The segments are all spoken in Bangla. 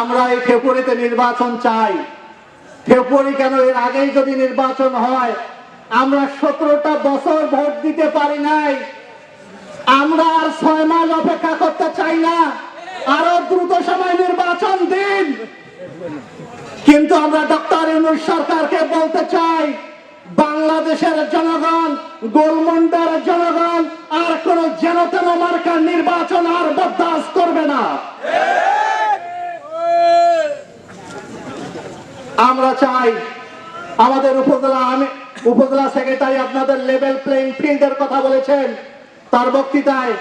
আমরা এই ফেব্রুয়ারিতে নির্বাচন চাই। ফেব্রুয়ারি কেন এর আগেই যদি নির্বাচন হয়, আমরা সতেরোটা বছর ভোট দিতে পারি নাই। আমরা আর ছয় মাস অপেক্ষা করতে চাই না। আরও দ্রুত সময় নির্বাচন দিন। কিন্তু আমরা ডক্টর ইউনুস সরকারকে বলতে চাই, বাংলাদেশের জনগণ গোলমন্ডার জনগণ, আর কোন যেন তেন মার্কার নির্বাচন আর বরদাস্ত করবে না। আমরা চাই আমাদের উপজেলা আমি উপজেলা সেক্রেটারি আপনাদের লেভেল প্লেইং ফিল্ডের কথা বলেছেন। তার বক্তৃতায়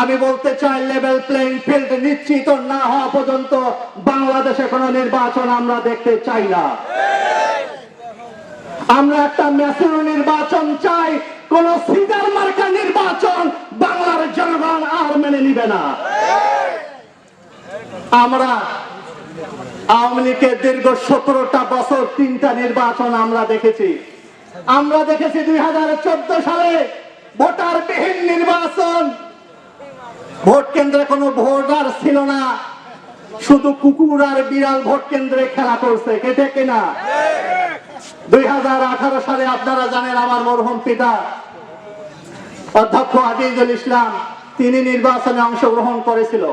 আমি বলতে চাই লেভেল প্লেইং ফিল্ড নিশ্চিত না হওয়া পর্যন্ত বাংলাদেশে কোনো নির্বাচন আমরা দেখতে চাই না। আমরা একটা ম্যাসুর নির্বাচন চাই, কোন সিজার মার্কা নির্বাচন বাংলার জনগণ আর মেনে নিবে না। আমরা আওয়ামী দীর্ঘ সতেরোটা বছর তিনটা নির্বাচন আমরা দেখেছি। আমরা দেখেছি দুই হাজার চোদ্দ সালে ভোটার বিহীন নির্বাচন। ভোট কেন্দ্রে কোনো ভোটার ছিল না। শুধু কুকুর আর বিড়াল ভোট কেন্দ্রে খেলা করছে। কেটে কিনা? দুই হাজার আঠারো সালে আপনারা জানেন আমার মরহুম পিতা, অধ্যক্ষ আজিজুল ইসলাম, তিনি নির্বাচনে অংশগ্রহণ করেছিল।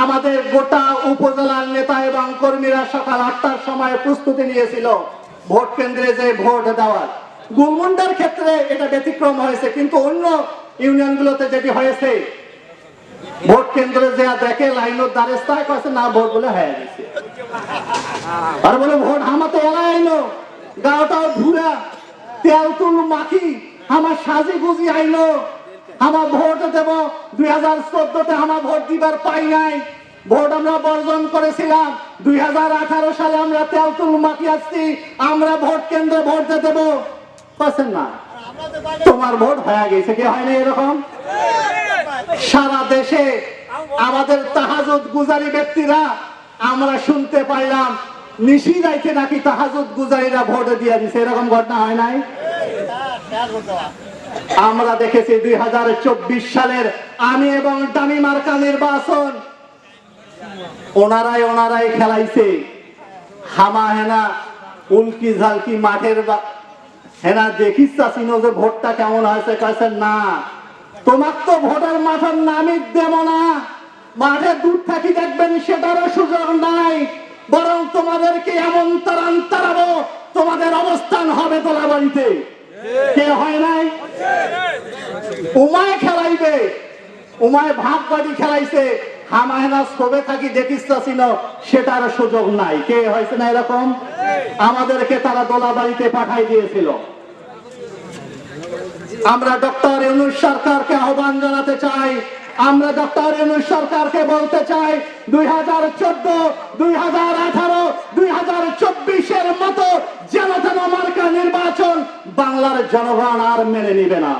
আমাদের গোটা উপজেলার নেতা এবং কর্মীরা সকাল আটটার সময় প্রস্তুতি নিয়েছিল। ভোট কেন্দ্রে যে ভোট দেওয়ার। গুলমুন্ডার ক্ষেত্রে এটা ব্যতিক্রম হয়েছে, কিন্তু অন্য ইউনিয়নগুলোতে যেটি হয়েছে, ভোট কেন্দ্রে যে দেখে লাইনের দ্বারেস্তায় না ভোট বলে হয়ে গেছে। আর বলে ভোট হামাতে এলাই আইলো গাওটাও ঘুরা তেল তুল মাখি আমার সাজি গুজি আইলো। আমার ভোট দেব। দুই হাজার চোদ্দতে আমার ভোট দিবার পাই নাই। ভোট আমরা বর্জন করেছিলাম। দুই হাজার আঠারো সালে আমরা তেল তুল মাখি আসছি। আমরা ভোট কেন্দ্রে ভোট দিয়ে দেবো। না? তোমার ভোট হয়ে গেছে কি হয় না এরকম? সারা দেশে আমাদের তাহাজত গুজারি ব্যক্তিরা আমরা শুনতে পাইলাম, নিশি রাইতে নাকি তাহাজত গুজারিরা ভোট দিয়ে দিছে। এরকম ঘটনা হয় নাই? আমরা দেখেছি দুই সালের আমি এবং দামি মার্কা নির্বাচন। ওনারাই ওনারাই খেলাইছে। হামা হেনা, উল্কি ঝালকি মাঠের হেনা, দেখিস চাচিনো যে ভোটটা কেমন হয়েছে? কাছে না। তোমার তো ভোটের মাঠের নামই দেব না। মাঠে দূর থাকি দেখবেন সেটারও সুযোগ নাই। বরং তোমাদেরকে এমন তারান তারাবো, তোমাদের অবস্থান হবে তোলা বাড়িতে কে হয় নাই? উমায় খেলাইবে। উমায় ভাগ বাড়ি খেলাইছে। হামায়না সবে থাকি দেখিস ছিল, সেটার সুযোগ নাই। কে হয়েছে না এরকম? আমাদেরকে তারা দোলা বাড়িতে পাঠাই দিয়েছিল। আমরা ডক্টর ইউনুস সরকারকে আহ্বান জানাতে চাই। আমরা ডক্টর ইউনুস সরকারকে বলতে চাই, দুই হাজার চোদ্দ, দুই হাজার আঠারো, দুই হাজার চব্বিশের মতো যেন মার্কা নির্বাচন বাংলার জনগণ আর মেনে নিবে না।